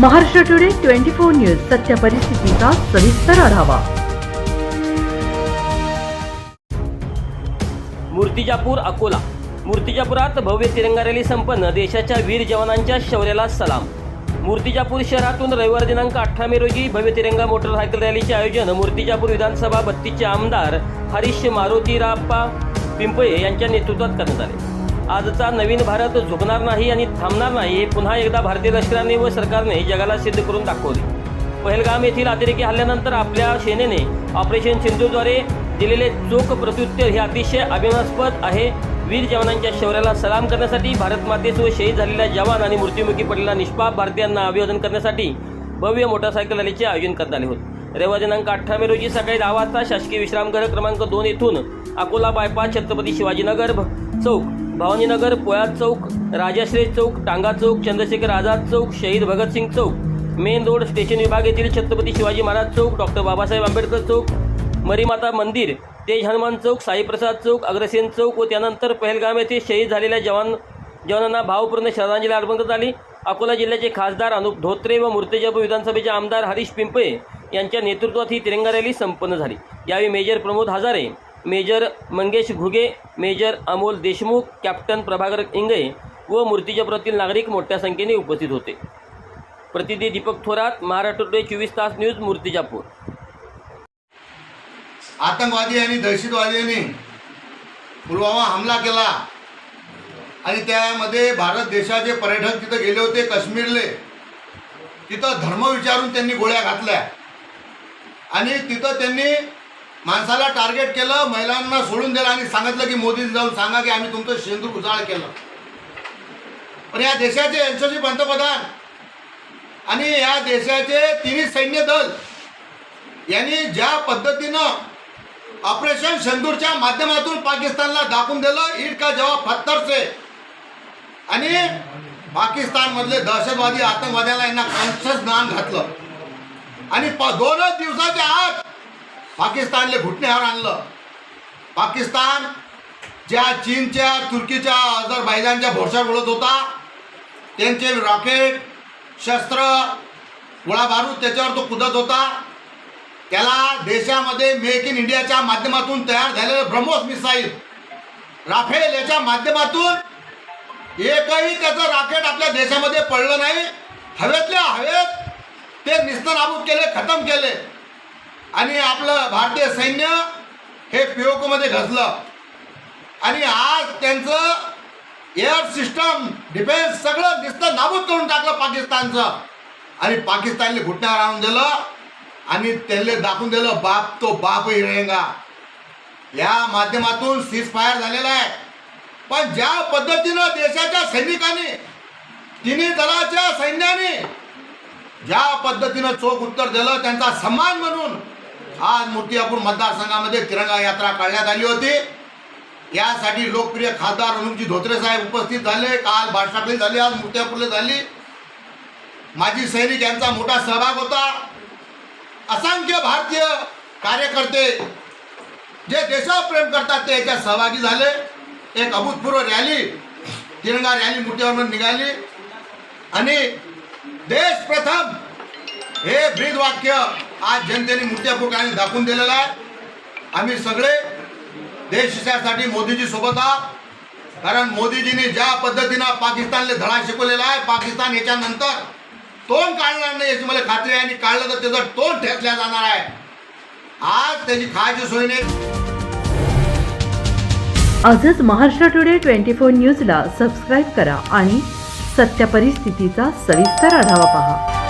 Maharashtra today twenty four news सत्य परिस्थितीचा सविस्तर आढावा. मूर्तिजापूर अकोला. मूर्तिजापुरात भव्य तिरंगा रॅली संपन्न. देशाच्या वीर जवानांच्या शौर्याला सलाम. मूर्तिजापूर शहरातून रविवार दिनांक अठरा मे रोजी भव्य तिरंगा मोटरसायकल रॅलीचे आयोजन मूर्तिजापूर विधानसभा बत्तीचे आमदार हरीश मारुतीराप्पा पिंपळे यांच्या नेतृत्वात करण्यात आले. आजचा नवीन भारत झुकणार नाही आणि थांबणार नाही हे पुन्हा एकदा भारतीय लष्कराने व सरकारने जगाला सिद्ध करून दाखवले. पहलगाम येथील अतिरेकी हल्ल्यानंतर आपल्या सेनेने ऑपरेशन सिंधूद्वारे दिलेले चोख प्रत्युत्तर हे अतिशय अभिमानास्पद आहे. वीर जवानांच्या शौर्याला सलाम करण्यासाठी भारत मातेसह शहीद झालेल्या जवान आणि मृत्युमुखी पडलेल्या निष्पाप भारतीयांना अभिवादन करण्यासाठी भव्य मोटारसायकल रॅलीचे आयोजन करण्यात आले होते. रविवार दिनांक अठरा मे रोजी सकाळी दहा वाजता शासकीय विश्रामगृह क्रमांक दोन येथून अकोला बायपास छत्रपती शिवाजीनगर चौक भवानीनगर पोयात चौक राजाश्री चौक टांगा चौक चंद्रशेखर आझाद चौक शहीद भगतसिंग चौक मेन रोड स्टेशन विभाग येथील छत्रपती शिवाजी महाराज चौक डॉक्टर बाबासाहेब आंबेडकर चौक मरीमाता मंदिर तेज हनुमान चौक साईप्रसाद चौक अग्रसेन चौक व त्यानंतर पहलगाम येथे शहीद झालेल्या जवान जवानांना भावपूर्ण श्रद्धांजली अर्पण करण्यात आली. अकोला जिल्ह्याचे खासदार अनुप धोत्रे व मूर्तिजापूर विधानसभेचे आमदार हरीश पिंपळे यांच्या नेतृत्वात ही तिरंगा रॅली संपन्न झाली. यावेळी major Pramod Hazare major Mangesh Ghuge major Amol Deshmukh captain Prabhakar Ingale व मूर्तिजापुरातील नागरिक मोठ्या संख्येने उपस्थित होते. प्रतिनिधी दीपक थोरात महाराष्ट्र टुडे चोवीस तास न्यूज मूर्तिजापूर. आतंकवादी आणि दहशतवाद्यांनी पुलवामा हमला केला. आणि त्यामध्ये भारत देशाचे पर्यटक तिथं गेले होते काश्मीरले. तिथं धर्म विचारून त्यांनी गोळ्या घातल्या. आणि तिथं त्यांनी माणसाला टार्गेट केलं महिलांना सोडून दिलं आणि सांगितलं की मोदी जाऊन सांगा की आम्ही तुमचं शेंदूर उजाळ केलं. पण या देशाचे यशस्वी पंतप्रधान आणि या देशाचे तिन्ही सैन्य दल यांनी ज्या पद्धतीनं ऑपरेशन शेंदूरच्या माध्यमातून पाकिस्तानला दाखवून दिलं ईट का जवाब फत्तर से आणि पाकिस्तानमधले दहशतवादी आतंकवाद्याला यांना कंठस्थ ज्ञान घातलं. आणि दोनच दिवसाच्या आत पाकिस्तानले घुटण्यावर आणलं. पाकिस्तान ज्या चीनच्या तुर्कीच्या अझरबैजानच्या भोरशावर उडत होता त्यांचे रॉकेट शस्त्र गोळाबारूद त्याच्यावर तो कुदत होता. त्याला देशामध्ये मेक इन इंडियाच्या माध्यमातून तयार झालेलं ब्रह्मोस मिसाईल राफेल याच्या माध्यमातून एकही त्याचं रॉकेट आपल्या देशामध्ये पडलं नाही. हवेतल्या हवेत ते निस्तनाबूत केले खतम केले. आणि आपलं भारतीय सैन्य हे पिओकोमध्ये घसलं. आणि आज त्यांचं एअर सिस्टम डिफेन्स सगळं दिसतं नाबूद करून टाकलं पाकिस्तानचं. आणि पाकिस्तानने घुटण्यावर आणून दिलं आणि त्यांना दाखवून दिलं बाप तो बापही रेंगा या माध्यमातून सीज फायर झालेला आहे. पण ज्या पद्धतीनं देशाच्या सैनिकांनी तिन्ही दलाच्या सैन्याने ज्या पद्धतीनं चोख उत्तर दिलं त्यांचा सन्मान म्हणून आज मूर्तिजापूर मतदारसंघामध्ये तिरंगा यात्रा काढण्यात आली होती. यासाठी लोकप्रिय खासदार अनुपजी धोत्रे साहेब उपस्थित झाले. काल बादशाखली झाली आज मूर्तिजापूरला झाली. माजी सैनिक यांचा मोठा सहभाग होता. असंख्य भारतीय कार्यकर्ते जे देशावर प्रेम करतात ते याच्यात सहभागी झाले. एक अभूतपूर्व रॅली तिरंगा रॅली मूर्तिजापूर निघाली. आणि देश प्रथम हे ब्रीद वाक्य आज जनतेने मूर्तिजापूरकरांनी दाखवून दिलेलं आहे. आम्ही सगळे देशासाठी मोदीजी सोबत आहात. कारण मोदीजीने ज्या पद्धतीनं पाकिस्तानला धडा शिकवलेला आहे पाकिस्तान याच्यानंतर तोंड काढणार नाही याची मला खात्री आहे आणि काढलं तर त्याचं तोंड ठेचल्या जाणार आहे. आज त्याची खायची सोय नाही. आजच महाराष्ट्र टुडे ट्वेंटी फोर न्यूजला सबस्क्राईब करा आणि सत्य परिस्थितीचा सविस्तर आढावा पहा.